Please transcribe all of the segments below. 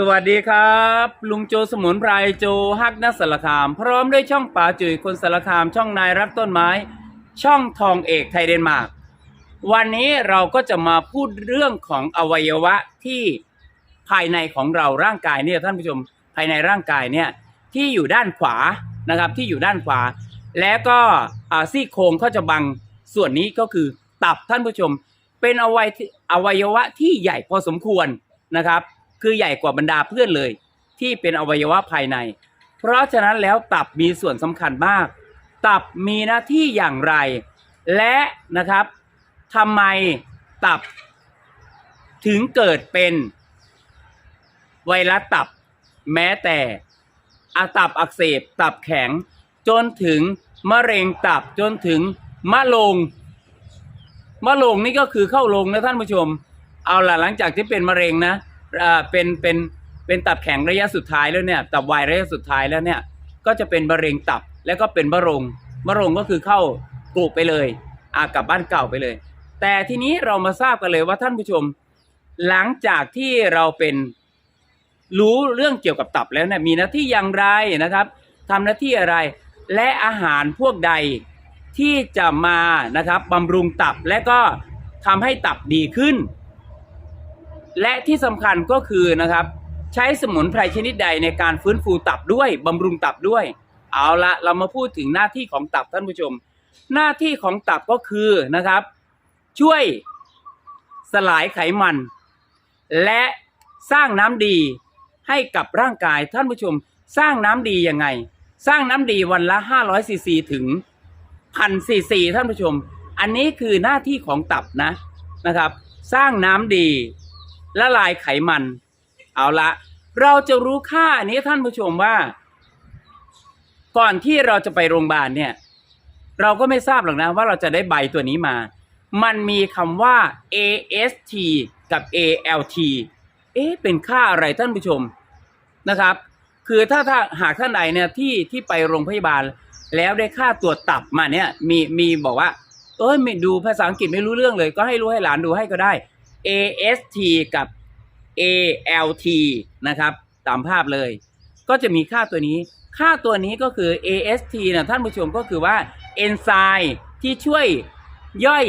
สวัสดีครับ ลุงโจสมุนไพรโจฮักนักสารคาม พร้อมด้วยช่องป่าจุ๋ยคนสารคาม ช่องนายรักต้นไม้ ช่องทองเอกไทยเดนมาร์กวันนี้เราก็จะมาพูดเรื่องของอวัยวะที่ภายในของเราร่างกายเนี่ยท่านผู้ชมภายในร่างกายเนี่ยที่อยู่ด้านขวานะครับที่อยู่ด้านขวา แล้วก็ซี่โครงเขาจะบังส่วนนี้ก็คือตับท่านผู้ชม เป็นอวัยอวัยวะที่ใหญ่พอสมควรนะครับ คือใหญ่กว่าบรรดาเพื่อนเลย ที่เป็นอวัยวะภายใน เพราะฉะนั้นแล้วตับมีส่วนสำคัญมาก ตับมีหน้าที่อย่างไร และนะครับทำไมตับถึงเกิดเป็นไวรัสตับแม้แต่อาตับอักเสบตับแข็ง จนถึงมะเร็งตับจนถึงมะลงมะลงนี่ก็คือเข้าลงนะท่านผู้ชม เอาล่ะหลังจากที่เป็นมะเร็งนะ เป็นเป็นเป็นตับแข็งระยะสุดท้ายแล้วเนี่ยตับวายระยะสุดท้ายแล้วเนี่ยก็จะเป็นมะเร็งตับแล้วก็เป็นมะรงมะรงก็คือเข้ากรุไปเลยอากลับบ้านเก่าไปเลย แต่ทีนี้เรามาทราบกันเลยว่าท่านผู้ชม หลังจากที่เราเป็นรู้เรื่องเกี่ยวกับตับแล้วเนี่ยมีหน้าที่อย่างไรนะครับทำหน้าที่อะไรและอาหารพวกใดที่จะมานะครับบำรุงตับและก็ทำให้ตับดีขึ้น และที่สำคัญก็คือนะครับ ใช้สมุนไพรชนิดใดในการฟื้นฟูตับด้วยบำรุงตับด้วย เอาละเรามาพูดถึงหน้าที่ของตับท่านผู้ชม หน้าที่ของตับก็คือนะครับ ช่วยสลายไขมัน และสร้างน้ำดีให้กับร่างกายท่านผู้ชม สร้างน้ำดียังไง สร้างน้ำดีวันละ500ซีซีถึงพันซีซีท่านผู้ชม อันนี้คือหน้าที่ของตับนะนะครับ สร้างน้ำดี ละลายไขมัน เอาละ เราจะรู้ค่าอันนี้ท่านผู้ชมว่า ก่อนที่เราจะไปโรงพยาบาลเนี่ย เราก็ไม่ทราบหรอกนะว่าเราจะได้ใบตัวนี้มา มันมีคำว่า AST กับ ALT เอ๊ะเป็นค่าอะไรท่านผู้ชมนะครับ คือถ้าถ้าหากท่านใดเนี่ยที่ที่ไปโรงพยาบาล แล้วได้ค่าตรวจตับมาเนี่ยมีมีบอกว่า เอ้ยไม่ดูภาษาอังกฤษไม่รู้เรื่องเลย ก็ให้รู้ให้หลานดูให้ก็ได้ AST กับ ALT นะครับ ตามภาพเลย ก็จะมีค่าตัวนี้ ค่าตัวนี้ก็คือ AST นะท่านผู้ชมก็คือว่าเอนไซม์ที่ช่วยย่อย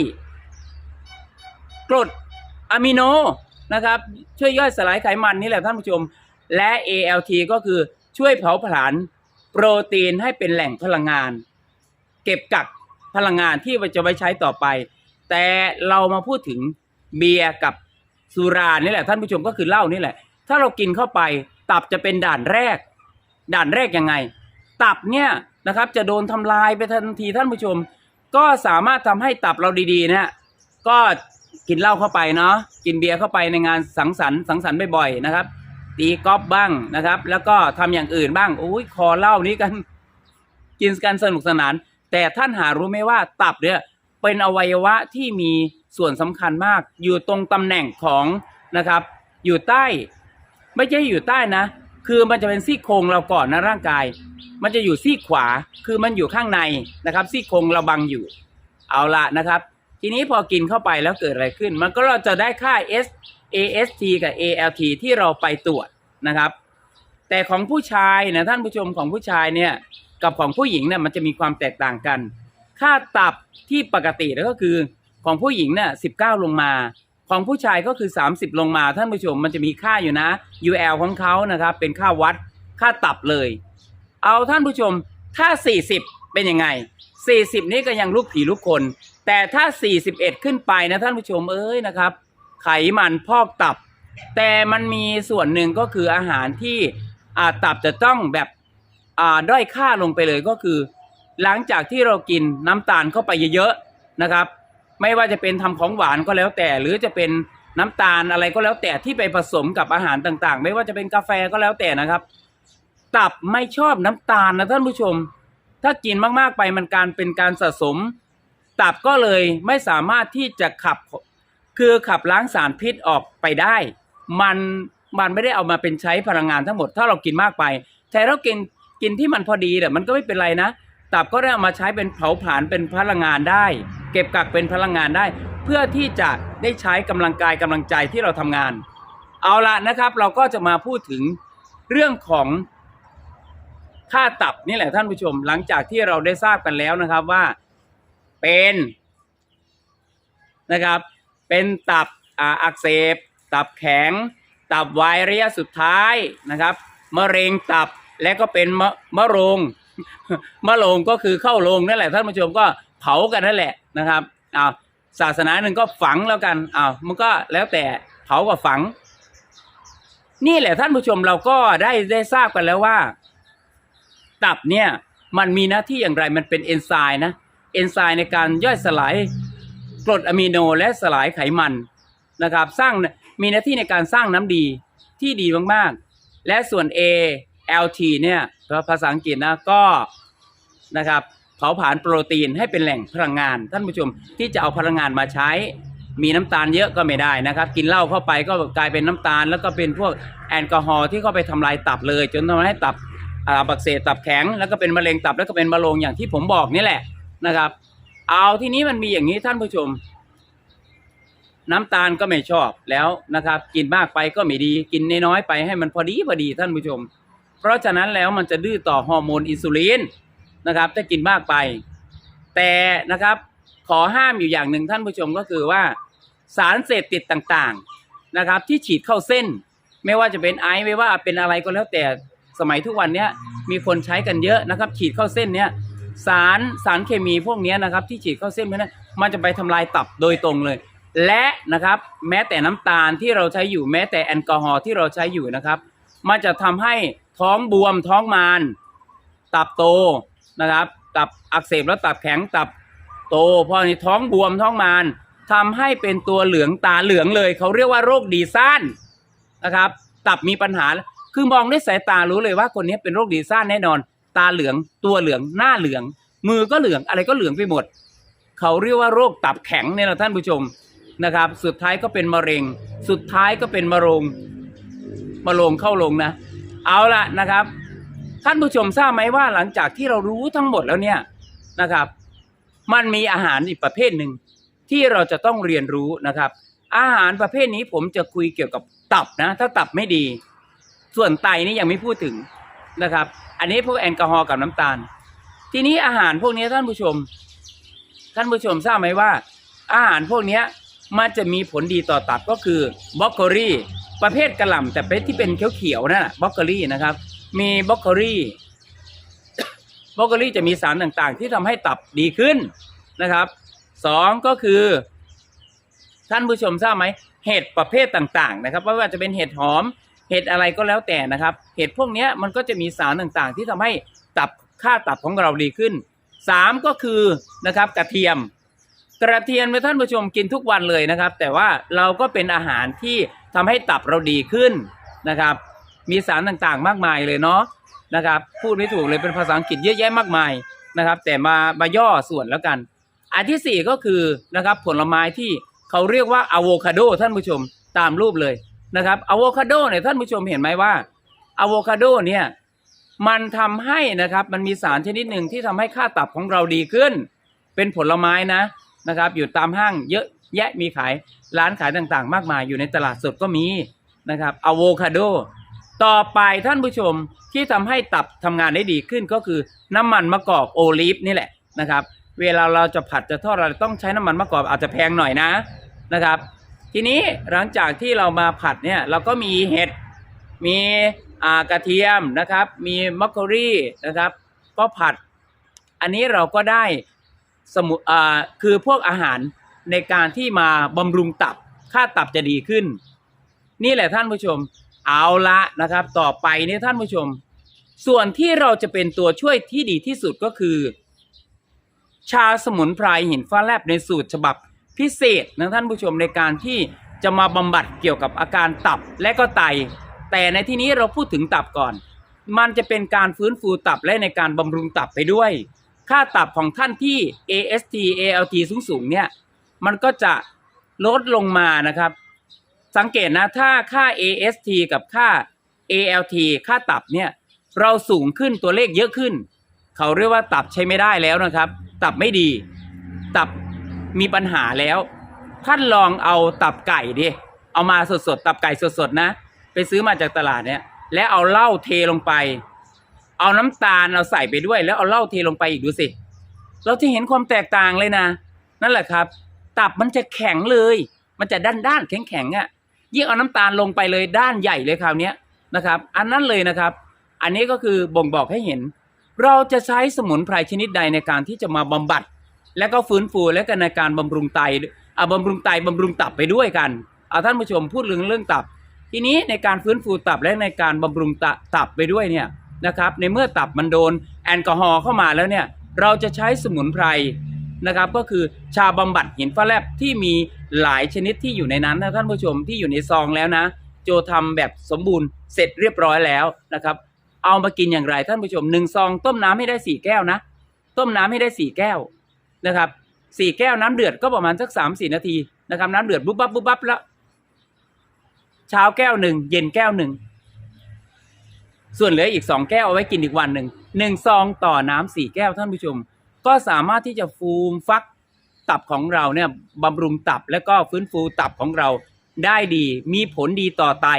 กรดอะมิโนนะครับ ช่วยย่อยสลายไขมันนี่แหละท่านผู้ชม และ ALT ก็คือช่วยเผาผลาญโปรตีนให้เป็นแหล่งพลังงาน เก็บกักพลังงานที่จะไว้ใช้ต่อไป แต่เรามาพูดถึง เบียร์กับสุรานี่แหละ ท่านผู้ชมก็คือเหล้านี่แหละ ถ้าเรากินเข้าไปตับจะเป็นด่านแรก ด่านแรกยังไง ตับเนี่ยนะครับจะโดนทำลายไปทันทีท่านผู้ชม ก็สามารถทำให้ตับเราดีๆนะก็กินเหล้าเข้าไปเนาะกินเบียร์เข้าไปในงานสังสรรค์สังสรรค์บ่อยๆนะครับตีกอล์ฟบ้างนะครับ แล้วก็ทำอย่างอื่นบ้างโอ้ยคอเหล้านี้กันกินกันสนุกสนาน แต่ท่านหารู้ไหมว่าตับเนี่ยเป็นอวัยวะที่มี ส่วนสำคัญมากอยู่ตรงตำแหน่งของนะครับ อยู่ใต้ ไม่ใช่อยู่ใต้นะ คือมันจะเป็นซี่โครงเราก่อนนะร่างกาย มันจะอยู่ซี่ขวาคือมันอยู่ข้างในนะครับ ซี่โครงเราบังอยู่ เอาละนะครับ ทีนี้พอกินเข้าไปแล้วเกิดอะไรขึ้น มันก็เราจะได้ค่า S AST กับ ALT ที่เราไปตรวจนะครับ แต่ของผู้ชายนะท่านผู้ชมของผู้ชายเนี่ยกับของผู้หญิงเนี่ยมันจะมีความแตกต่างกัน ค่าตับที่ปกติแล้วก็คือ ของผู้หญิงเนี่ย19ลงมา ของผู้ชายก็คือ 30 ลงมาท่านผู้ชมมันจะมีค่าอยู่นะ UL ของเขานะครับ เป็นค่าวัดค่าตับเลย เอาท่านผู้ชมถ้า 40 เป็นยังไง 40 นี่ก็ยังลูกผีลูกคน แต่ถ้า 41 ขึ้นไปนะท่านผู้ชมเอ้ยนะครับ ไขมันพอกตับ แต่มันมีส่วนหนึ่งก็คืออาหารที่อาตับจะต้องแบบอ่าด้อยค่าลงไปเลยก็คือ หลังจากที่เรากินน้ำตาลเข้าไปเยอะๆนะครับ ไม่ว่าจะเป็นทำของหวานก็แล้วแต่ หรือจะเป็นน้ำตาลอะไรก็แล้วแต่ที่ไปผสมกับอาหารต่างๆ ไม่ว่าจะเป็นกาแฟก็แล้วแต่นะครับ ตับไม่ชอบน้ำตาลนะท่านผู้ชม ถ้ากินมากๆไปมันการเป็นการสะสม ตับก็เลยไม่สามารถที่จะขับ คือขับล้างสารพิษออกไปได้ มันมันไม่ได้เอามาเป็นใช้พลังงานทั้งหมด ถ้าเรากินมากไป แต่เรากินกินที่มันพอดีแต่มันก็ไม่เป็นไรนะ ตับก็ได้เอามาใช้เป็นเผาผลาญเป็นพลังงานได้ เก็บกักเป็นพลังงานได้ เพื่อที่จะได้ใช้กำลังกายกำลังใจที่เราทำงาน เอาละนะครับ เราก็จะมาพูดถึงเรื่องของค่าตับนี่แหละท่านผู้ชม หลังจากที่เราได้ทราบกันแล้วนะครับว่าเป็นนะครับ เป็นตับอ,อักเสบ ตับแข็ง ตับวายระยะสุดท้ายนะครับมะเร็งตับและก็เป็นมะมะโรงมะโรงก็คือเข้าโรงนั่นแหละท่านผู้ชมก็ เผากันนั่นแหละนะครับอ้าวศาสนาหนึ่งก็ฝังแล้วกันอ้าวมันก็แล้วแต่เผากับฝัง นี่แหละท่านผู้ชมเราก็ได้ได้ทราบกันแล้วว่า ตับเนี่ยมันมีหน้าที่อย่างไรมันเป็นเอนไซม์นะเอนไซม์ในการย่อยสลายกรดอะมิโนและสลายไขมันนะครับ สร้างมีหน้าที่ในการสร้างน้ำดีที่ดีมากๆ และส่วน A LT เนี่ยภาษาอังกฤษนะก็นะครับ เผาผลาญโปรตีนให้เป็นแหล่งพลังงาน ท่านผู้ชมที่จะเอาพลังงานมาใช้ มีน้ำตาลเยอะก็ไม่ได้นะครับ กินเหล้าเข้าไปก็กลายเป็นน้ำตาล แล้วก็เป็นพวกแอลกอฮอล์ที่เข้าไปทำลายตับเลย จนทำให้ตับอักเสบตับแข็ง แล้วก็เป็นมะเร็งตับแล้วก็เป็นมะโรงอย่างที่ผมบอกนี่แหละนะครับ เอาที่นี้มันมีอย่างนี้ท่านผู้ชม น้ำตาลก็ไม่ชอบแล้วนะครับ กินมากไปก็ไม่ดี กินน้อยๆไปให้มันพอดีพอดีท่านผู้ชม เพราะฉะนั้นแล้วมันจะดื้อต่อฮอร์โมนอินซูลิน นะครับ ถ้ากินมากไป แต่นะครับขอห้ามอยู่อย่างหนึ่งท่านผู้ชมก็คือว่า สารเสพติดต่างๆนะครับ ที่ฉีดเข้าเส้น ไม่ว่าจะเป็นไอซ์ไม่ว่าเป็นอะไรก็แล้วแต่สมัยทุกวันเนี้ยมีคนใช้กันเยอะนะครับ ฉีดเข้าเส้นเนี้ยสารสารเคมีพวกเนี้ยนะครับ ที่ฉีดเข้าเส้นเพราะนั้นมันจะไปทำลายตับโดยตรงเลย และนะครับแม้แต่น้ำตาลที่เราใช้อยู่แม้แต่แอลกอฮอล์ที่เราใช้อยู่นะครับ มันจะทำให้ท้องบวมท้องมาน ตับโต นะครับ ตับอักเสบแล้วตับแข็งตับโตพอในท้องบวมท้องมานทำให้เป็นตัวเหลืองตาเหลืองเลย เขาเรียกว่าโรคดีซ่านนะครับ ตับมีปัญหา คือมองด้วยสายตารู้เลยว่าคนนี้เป็นโรคดีซ่านแน่นอน ตาเหลืองตัวเหลืองหน้าเหลือง มือก็เหลืองอะไรก็เหลืองไปหมด เขาเรียกว่าโรคตับแข็งเนี่ยนะท่านผู้ชมนะครับ สุดท้ายก็เป็นมะเร็ง สุดท้ายก็เป็นมะโรงมะโรงเข้าลงนะ เอาละนะครับ ท่านผู้ชมทราบไหมว่าหลังจากที่เรารู้ทั้งหมดแล้วเนี่ยนะครับ มันมีอาหารอีกประเภทหนึ่งที่เราจะต้องเรียนรู้นะครับ อาหารประเภทนี้ผมจะคุยเกี่ยวกับตับนะ ถ้าตับไม่ดี ส่วนไตนี่ยังไม่พูดถึงนะครับ อันนี้พวกแอลกอฮอล์กับน้ำตาล ทีนี้อาหารพวกนี้ท่านผู้ชม ท่านผู้ชมทราบไหมว่า อาหารพวกเนี้ยมันจะมีผลดีต่อตับก็คือบรอกโคลีประเภทกระหล่ำแต่เป็นที่เป็นเขียวๆนั่นน่ะบรอกโคลีนะครับ มีบรอกโคลีบรอกโคลีจะมีสารต่างๆ ที่ทำให้ตับดีขึ้นนะครับสองก็คือ ท่านผู้ชมทราบไหมเห็ดประเภทต่างๆ นะครับไม่ว่าจะเป็นเห็ดหอม เห็ดอะไรก็แล้วแต่นะครับ เห็ดพวกนี้มันก็จะมีสารต่างๆ ที่ทำให้ตับค่าตับของเราดีขึ้นสามก็คือนะครับกระเทียม กระเทียมท่านผู้ชมกินทุกวันเลยนะครับ แต่ว่าเราก็เป็นอาหารที่ทำให้ตับเราดีขึ้นนะครับ มีสารต่างๆ มากมายเลยเนาะนะครับพูดไม่ถูกเลยเป็นภาษาอังกฤษเยอะแยะมากมายนะครับ แต่มามาย่อส่วนแล้วกัน อันที่สี่ก็คือนะครับผลไม้ที่เขาเรียกว่าอะโวคาโดท่านผู้ชมตามรูปเลยนะครับอะโวคาโดเนี่ยท่านผู้ชมเห็นไหมว่าอะโวคาโดเนี่ยมันทำให้นะครับมันมีสารชนิดหนึ่งที่ทำให้ค่าตับของเราดีขึ้น เป็นผลไม้นะนะครับ อยู่ตามห้างเยอะแยะมีขายร้านขายต่างๆ มากมายอยู่ในตลาดสดก็มีนะครับอะโวคาโด ต่อไปท่านผู้ชมที่ทำให้ตับทำงานได้ดีขึ้นก็คือน้ำมันมะกอกโอลีฟนี่แหละนะครับ เวลาเราจะผัดจะทอดเราต้องใช้น้ำมันมะกอกอาจจะแพงหน่อยนะนะครับ ทีนี้หลังจากที่เรามาผัดเนี่ยเราก็มีเห็ดมีกระเทียมนะครับ มีมัคคอรี่นะครับ ก็ผัด อันนี้เราก็ได้สมุอ่าคือพวกอาหารในการที่มาบำรุงตับค่าตับจะดีขึ้น นี่แหละท่านผู้ชม เอาละนะครับ ต่อไปเนี่ยท่านผู้ชม ส่วนที่เราจะเป็นตัวช่วยที่ดีที่สุดก็คือ ชาสมุนไพรหินฟ้าแลบในสูตรฉบับพิเศษนะท่านผู้ชมในการที่จะมาบำบัดเกี่ยวกับอาการตับและก็ไต แต่ในที่นี้เราพูดถึงตับก่อน มันจะเป็นการฟื้นฟูตับและในการบำรุงตับไปด้วย ค่าตับของท่านที่ AST ALT สูงๆเนี่ย มันก็จะลดลงมานะครับ สังเกตนะถ้าค่า AST กับค่า ALT ค่าตับเนี่ยเราสูงขึ้นตัวเลขเยอะขึ้น เขาเรียกว่าตับใช้ไม่ได้แล้วนะครับ ตับไม่ดี ตับมีปัญหาแล้ว ท่านลองเอาตับไก่ดิเอามาสดๆตับไก่สดๆนะ ไปซื้อมาจากตลาดเนี่ยแล้วเอาเหล้าเทลงไป เอาน้ำตาลเอาใส่ไปด้วย แล้วเอาเหล้าเทลงไปอีกดูสิเราจะเห็นความแตกต่างเลยนะ นั่นแหละครับ ตับมันจะแข็งเลย มันจะด้านด้านๆแข็งแข็งๆอะ่ะ ยิ่งเอาน้ำตาลลงไปเลยด้านใหญ่เลยคราวนี้นะครับ อันนั้นเลยนะครับ อันนี้ก็คือบ่งบอกให้เห็น เราจะใช้สมุนไพรชนิดใดในการที่จะมาบำบัด และก็ฟื้นฟูและก็ในการบำรุงไตอ่าบำรุงไตบำรุงตับไปด้วยกันเอาท่านผู้ชมพูดเรื่องเรื่องตับ ทีนี้ในการฟื้นฟูตับและในการบำรุงตตับไปด้วยเนี่ยนะครับในเมื่อตับมันโดนแอลกอฮอล์เข้ามาแล้วเนี่ยเราจะใช้สมุนไพร นะครับก็คือชาบำบัดหินฟ้าแลบที่มีหลายชนิดที่อยู่ในนั้นนะท่านผู้ชมที่อยู่ในซองแล้วนะ โจทำแบบสมบูรณ์เสร็จเรียบร้อยแล้วนะครับ เอามากินอย่างไรท่านผู้ชมหนึ่งซอง ต้มน้ำให้ได้สี่แก้วนะ ต้มน้ำให้ได้สี่แก้วนะครับสี่แก้วน้ำเดือดก็ประมาณสักสามสี่นาทีนะครับน้ำเดือดบุ๊บบับบุ๊บบับแล้วเช้าแก้วหนึ่งเย็นแก้วหนึ่งส่วนเหลืออีกสองแก้วเอาไว้กินอีกวันหนึ่งหนึ่งซองต่อน้ำสี่แก้วท่านผู้ชม ก็สามารถที่จะฟูมฟักตับของเราเนี่ยบำรุงตับและก็ฟื้นฟูตับของเราได้ดี มีผลดีต่อไต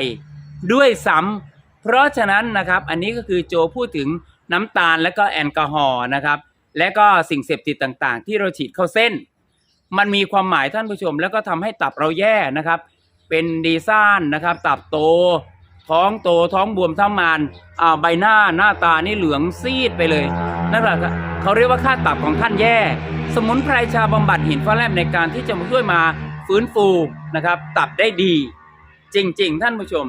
ด้วยซ้ำเพราะฉะนั้นนะครับ อันนี้ก็คือโจพูดถึงน้ำตาลและก็แอลกอฮอล์นะครับ และก็สิ่งเสพติดต่างๆ ที่เราฉีดเข้าเส้น มันมีความหมายท่านผู้ชม แล้วก็ทำให้ตับเราแย่นะครับ เป็นดีซ่านนะครับ ตับโต ท้องโตท้องบวมทั้งมานอ่าใบหน้าหน้าตานี่เหลืองซีดไปเลยนั่นแหละเขาเรียกว่าค่าตับของท่านแย่ สมุนไพรชาบำบัดหินฟ้าแลบในการที่จะมาช่วยมาฟื้นฟูนะครับ ตับได้ดี จริง ๆ ท่านผู้ชม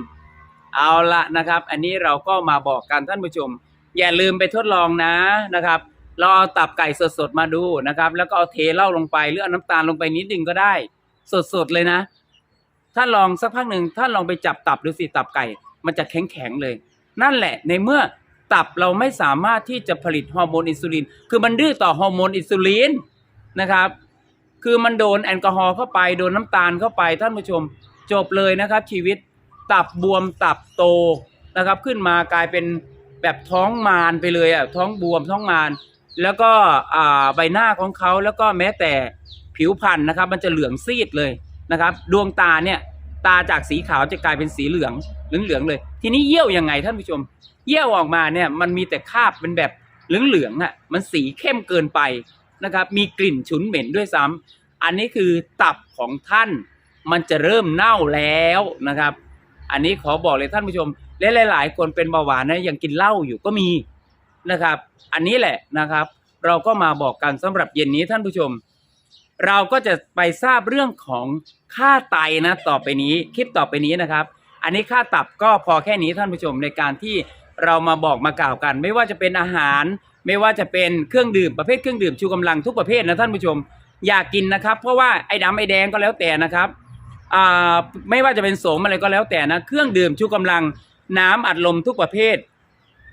เอาละนะครับ อันนี้เราก็มาบอกกันท่านผู้ชม อย่าลืมไปทดลองนะนะครับเราเอาตับไก่สดๆมาดูนะครับ แล้วก็เอาเทเหล้าลงไปหรือเอาน้ำตาลลงไปนิดนึงก็ได้ สดๆเลยนะ ถ้าลองสักพักหนึ่งถ้าลองไปจับตับดูสิตับไก่ มันจะแข็งๆเลย นั่นแหละในเมื่อตับเราไม่สามารถที่จะผลิตฮอร์โมนอินซูลิน คือมันดื้อต่อฮอร์โมนอินซูลินนะครับ คือมันโดนแอลกอฮอล์เข้าไปโดนน้ำตาลเข้าไปท่านผู้ชมจบเลยนะครับ ชีวิตตับบวมตับโตนะครับ ขึ้นมากลายเป็นแบบท้องมารไปเลยอะท้องบวมท้องมารแล้วก็อ่าใบหน้าของเขาแล้วก็แม้แต่ผิวพรรณนะครับ มันจะเหลืองซีดเลยนะครับ ดวงตาเนี่ยตาจากสีขาวจะกลายเป็นสีเหลือง เหลืองๆเลย ทีนี้เยี่ยวยังไงท่านผู้ชม เยี่ยวออกมาเนี่ยมันมีแต่คราบเป็นแบบเหลืองๆอะมันสีเข้มเกินไปนะครับ มีกลิ่นฉุนเหม็นด้วยซ้ำอันนี้คือตับของท่านมันจะเริ่มเน่าแล้วนะครับ อันนี้ขอบอกเลยท่านผู้ชมและหลาย ๆ คนเป็นเบาหวานนะยังกินเหล้าอยู่ก็มีนะครับ อันนี้แหละนะครับ เราก็มาบอกกันสำหรับเย็นนี้ท่านผู้ชม เราก็จะไปทราบเรื่องของค่าไตนะต่อไปนี้คลิปต่อไปนี้นะครับ อันนี้ค่าตับก็พอแค่นี้ท่านผู้ชมในการที่เรามาบอกมากล่าวกัน ไม่ว่าจะเป็นอาหาร ไม่ว่าจะเป็นเครื่องดื่มประเภทเครื่องดื่มชูกำลังทุกประเภทนะท่านผู้ชมอยากกินนะครับ เพราะว่าไอ้ดำไอ้แดงก็แล้วแต่นะครับไม่ว่าจะเป็นโสมอะไรก็แล้วแต่นะเครื่องดื่มชูกำลังน้ำอัดลมทุกประเภท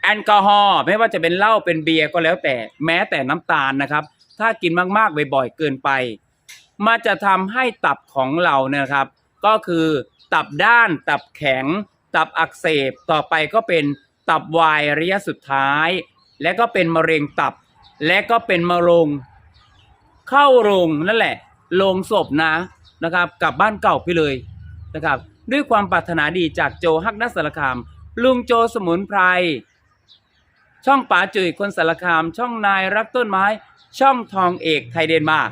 แอลกอฮอล์ไม่ว่าจะเป็นเหล้าเป็นเบียร์ก็แล้วแต่แม้แต่น้ำตาลนะครับ ถ้ากินมากๆบ่อยๆเกินไป มันจะทำให้ตับของเราเนี่ยครับ ก็คือ ตับด้าน ตับแข็ง ตับอักเสบ ต่อไปก็เป็นตับวายระยะสุดท้าย และก็เป็นมะเร็งตับ และก็เป็นมะโรงเข้าโรงนั่นแหละโรงศพนะนะครับกลับบ้านเก่าไปเลยนะครับด้วยความปรารถนาดีจากโจฮักนัสสารคาม ลุงโจสมุนไพรช่องป๋าจุ๋ยคนสารคาม ช่องนายรักต้นไม้ ช่องทองเอกไทยเดนมาร์ก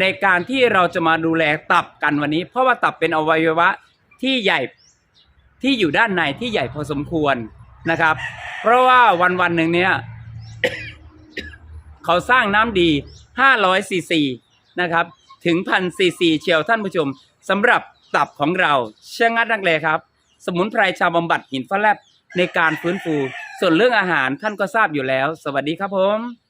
ในการที่เราจะมาดูแลตับกันวันนี้ เพราะว่าตับเป็นอวัยวะ ที่ใหญ่ที่อยู่ด้านในที่ใหญ่พอสมควรนะครับ เพราะว่าวันวันหนึ่งเนี่ยเขาสร้างน้ำดี 500ซีซีนะครับ ถึงพันซีซีเชียวท่านผู้ชมสำหรับตับของเราเชื่องัดนักเลยครับ สมุนไพรชาวบำบัดหินฟ้าแลบในการฟื้นฟู ส่วนเรื่องอาหารท่านก็ทราบอยู่แล้ว สวัสดีครับผม